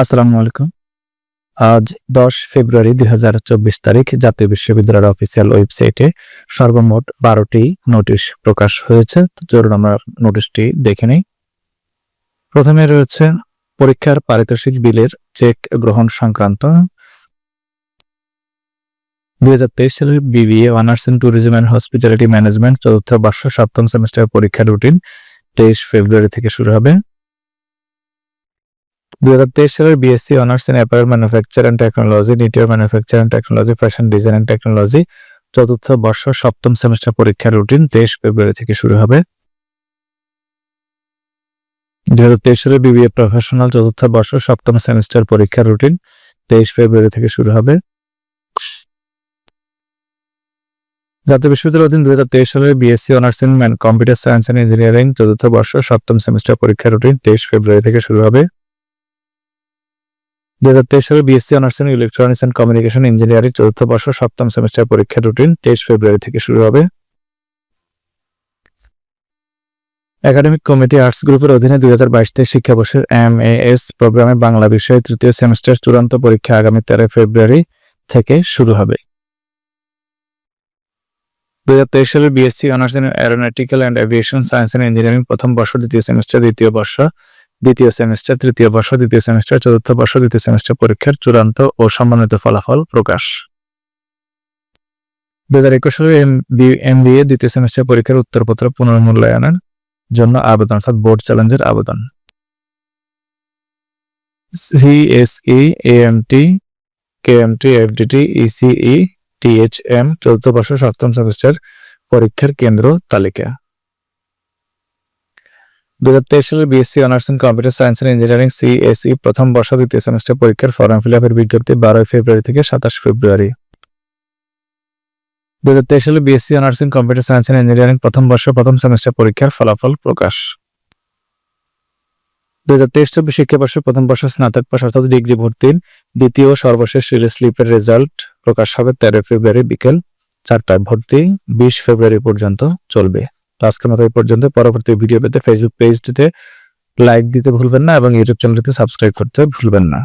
আসসালামু আলাইকুম। আজ দশ ফেব্রুয়ারি দুই হাজার চব্বিশ তারিখ জাতীয় বিশ্ববিদ্যালয়ের অফিসিয়াল ওয়েবসাইটে সর্বমোট বারোটি নোটিশ প্রকাশ হয়েছে। চলুন আমরা নোটিশটি দেখে নিই। প্রথমে রয়েছে পরীক্ষার পারিতোষিক বিলের চেক গ্রহণ সংক্রান্ত। দুই হাজার তেইশ সালের BBA honours in tourism and hospitality management চতুর্থ বর্ষ সপ্তম সেমিস্টার পরীক্ষার রুটিন তেইশ ফেব্রুয়ারি থেকে শুরু হবে। দুই হাজার তেইশ সালের BSc honours in apparel manufacture and technology দ্বিতীয় manufacture and technology fashion design and technology চতুর্থ বর্ষ সপ্তম সেমিস্টার পরীক্ষার রুটিন তেইশ ফেব্রুয়ারি থেকে শুরু হবে। দুই হাজার তেইশ সালের বিবিএ প্রফেশনাল চতুর্থ বর্ষ সপ্তম সেমিস্টার পরীক্ষার রুটিন তেইশ ফেব্রুয়ারি থেকে শুরু হবে। জাতীয় বিশ্ববিদ্যালয় অধীন দুই হাজার তেইশ সালের BSc honours in computer science and engineering চতুর্থ বর্ষ সপ্তম সেমিস্টার পরীক্ষার রুটিন তেইশ ফেব্রুয়ারি থেকে শুরু হবে। দুই হাজার তেইশ সালের BSc honours in electronics and communication engineering চতুর্থ বর্ষ সপ্তম সেমিস্টার পরীক্ষার রুটিন তেইশ ফেব্রুয়ারি থেকে শুরু হবে। একাডেমিক কমিটি আর্টস গ্রুপের অধীনে দুই হাজার বাইশ তেইশ শিক্ষাবর্ষের এম এ এস প্রোগ্রামে বাংলা বিষয়ে তৃতীয় সেমিস্টার চূড়ান্ত পরীক্ষা আগামী তেরো ফেব্রুয়ারি থেকে শুরু হবে। দুই হাজার তেইশ সালের BSc honours in aeronautical and aviation science and engineering প্রথম বর্ষ, দ্বিতীয় সেমিস্টার, দ্বিতীয় বর্ষ। দ্বিতীয় সেমিস্টার তৃতীয় বর্ষ, দ্বিতীয় সেমিস্টার চতুর্থ বর্ষ, দ্বিতীয় সেমিস্টার পরীক্ষার চূড়ান্ত ও সম্মানিত ফলাফল প্রকাশ। দু হাজার একুশ সালে এম বি এ দ্বিতীয় সেমিস্টার পরীক্ষার উত্তরপত্র পুনর্মূল্যায়নের জন্য আবেদন, অর্থাৎ বোর্ড চ্যালেঞ্জের আবেদন। CSE AMT KMT FDT ECE THM চতুর্থ বর্ষ, সপ্তম সেমিস্টার পরীক্ষার কেন্দ্র তালিকা। দু হাজার তেইশ সালের BSc honours in computer science and engineering CSE প্রথম বর্ষ দ্বিতীয় সেমিস্টার পরীক্ষার ফর্ম ফিল আপের বিজ্ঞপ্তি বারোই ফেব্রুয়ারি থেকে সাতাশ ফেব্রুয়ারি। দু হাজার তেইশ সালে BSc honours in computer science and engineering প্রথম বর্ষ, প্রথম সেমিস্টার পরীক্ষার ফলাফল প্রকাশ। দু হাজার তেইশ চব্বিশ শিক্ষাবর্ষ প্রথম বর্ষ স্নাতক পাশ, অর্থাৎ ডিগ্রি ভর্তির দ্বিতীয় সর্বশেষ স্লিপের রেজাল্ট প্রকাশ হবে তেরো ফেব্রুয়ারি বিকেল চারটায়। ভর্তি বিশ ফেব্রুয়ারি পর্যন্ত চলবে। তো আজকের মতো এই পর্যন্ত। পরবর্তী ভিডিও পেতে ফেসবুক পেজটিতে লাইক দিতে ভুলবেন না এবং ইউটিউব চ্যানেলটিতে সাবস্ক্রাইব করতে ভুলবেন না।